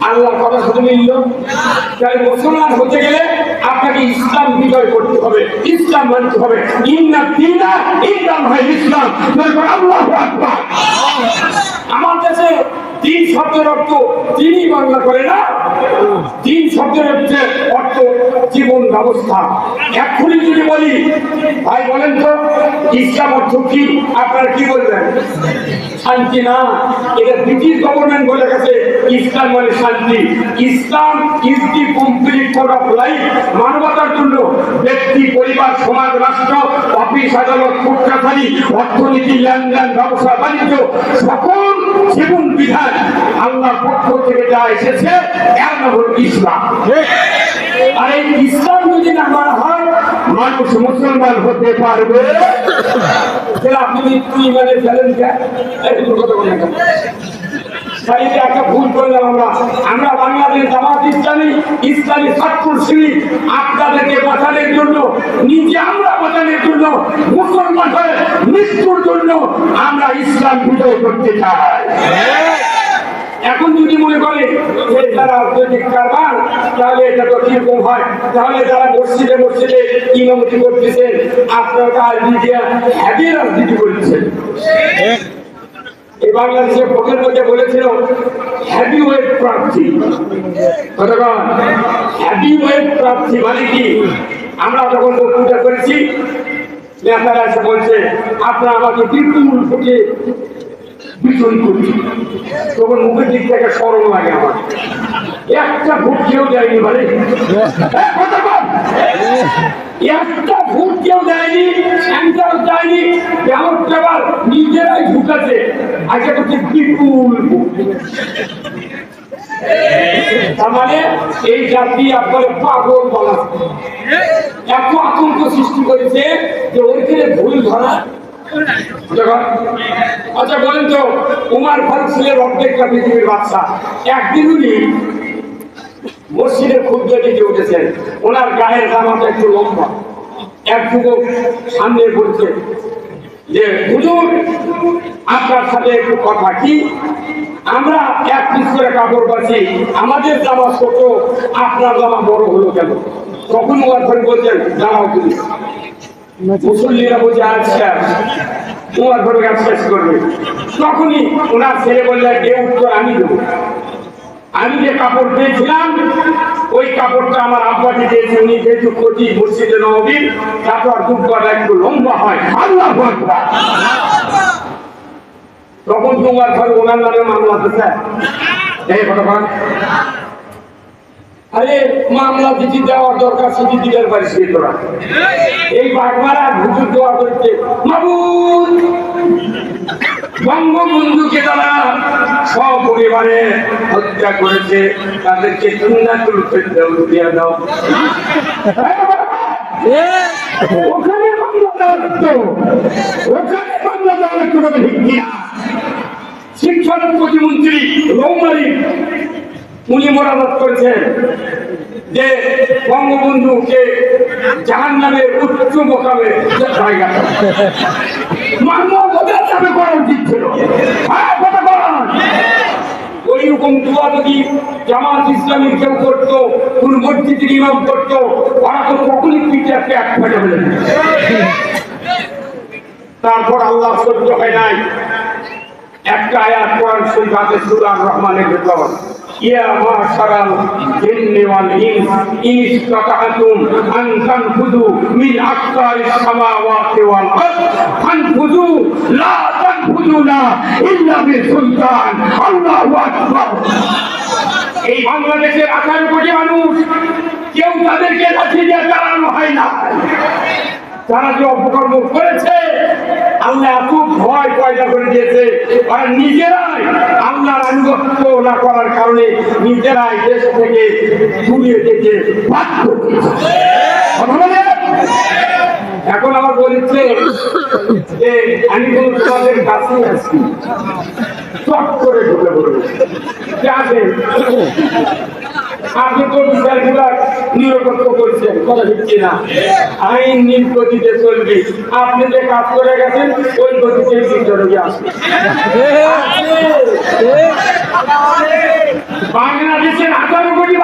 আল্লাহ কথা তাই মুসলমান হতে গেলে আপনাকে ইসলাম করতে হবে, ইসলাম মানতে হবে। হয় ইসলাম। আমার কাছে তিন শব্দের অর্থ তিনি বাংলা করে না। তিন শব্দের হচ্ছে অর্থ জীবন ব্যবস্থা। এক্ষুনি যদি বলি, ভাই বলেন তো ইসলাম অর্থ কি আপনারা কি বলবেন? শান্তি না? এটা ব্রিটিশ গভর্নমেন্ট বলে গেছে, ইসলাম মানে শান্তি। Islam is the complete code of life মানবতার জন্য। ব্যক্তি, পরিবার, সমাজ, রাষ্ট্র, অফিস, আদালত কোর্টকাছারি অর্থনীতি, লেনদেন, ব্যবসা, বাণিজ্য, সকল জীবন বিধান আল্লাহর পক্ষ থেকে যা এসেছে, এর নাম হল ইসলাম। আর এই ইসলাম যদি না মানা হয়, মানুষ মুসলমান হতে পারবে। আপনি? তাই ভুল করলাম আমরা। ইসলামী এখন যদি মনে করে তারা রাজনৈতিক তাহলে এটা তো কীরকম হয়? তাহলে তারা মসজিদে মসজিদে ইমামতি করতেছেন আপনার বলেছিল ওয়েট ওয়েট মানে কি? আমরা যখন বক্তৃতা করেছি, নেতারা এসে বলছে, আপনারা আমাকে বিপুল ভোটে বিজয়ী করছি তখন মুখের দিক থেকে লাগে আমার। একটা ভোট কেউ দেয়নি মানে? হ্যাঁ? একটা ভোট কেউ দেয়নি সেন্টার দেয়নি কেমন পেপার নিজেরাই ঢুকাছে। আজকে করছে বিপুল তার মানে এই আপনার এত সৃষ্টি করেছে যে ওইখানে ভুল ধরা। আচ্ছা বলেন তো অর্ধেকটা বাচ্চা একদিন উনি মসজিদে খুব দিতে উঠেছেন ওনার গায়ের জামাটা একটু লম্বা। এক যুবক সামনে বলছে যে, হুজুর, আপনার সাথে একটু কথা কি? আমরা এক পিস করে কাপড় পাচ্ছি আমাদের জামা ছোট, আপনার জামা বড় হলো কেন? তখন ওয়ার ফলে বলছেন, দাঁড়াও তুমি। মুসল্লিরা বলছে আচ্ছা। তোমার ঘরে কাজ শেষ করবে। তখনই ওনার ছেলে বললেন যে উত্তর আমি দেবো। আমি যে কাপড় পেয়েছিলাম ওই কাপড়টা আমার আব্বাকে দিয়েছে উনি যেহেতু কচি মসজিদে নবীর তারপর দুব্বাটা একটু লম্বা হয়। আল্লাহ তখন তোমার ঘরে ওনার নামে মামলা দিতে এই আরে, মামলা দিদি দেওয়ার দরকার পারিস তোরা এই বাগমারা হুজুর দোয়া বঙ্গবন্ধুকে তারা সপরিবারে হত্যা করেছে তাদেরকে সুন্নাতুল ফেরদাউস দিয়ে দাও। ওখানে কোনো ভিত্তি না শিক্ষা প্রতিমন্ত্রী রৌমারি উনি মোরামত করেছেন যে বঙ্গবন্ধুকে জাহান নামের উচ্চ মোকামে জায়গা নামে করা উচিত ছিল। হ্যাঁ। ওই রকম দোয়া যদি জামাত ইসলামী কেউ করতো, কোন মসজিদের ইমাম করতো ওরা তো কখনই পিঠে এক ফেটে দিত। তারপর আল্লাহ সহ্য হয় নাই। একটা আয়াত কোরআন শরীফ আছে সূরা রহমানের ভেতর, ইয়া এই বাংলাদেশের আঠারো কোটি মানুষ, কেউ তাদেরকে লাঠি দিয়ে চালানো হয় না। তারা যে অপকর্ম করেছে, আল্লাহ এত ভয় পয়দা করে দিয়েছে। আর নিজেরাই আল্লাহর আনুগত্য না করার কারণে নিজেরাই দেশ থেকে দূরে বলেন? এখন আমার বলছে যে, আমি কোন তোমাদের কাছে আছি। আপনি তো বিচারগুলা নিরপেক্ষ করছেন কথা দিচ্ছি না আইন নীল গতিতে চলবে। আপনি যে কাজ করে গেছেন ওই গতিতে বিচারকে আসবে। বাংলাদেশের হাজারো কোটি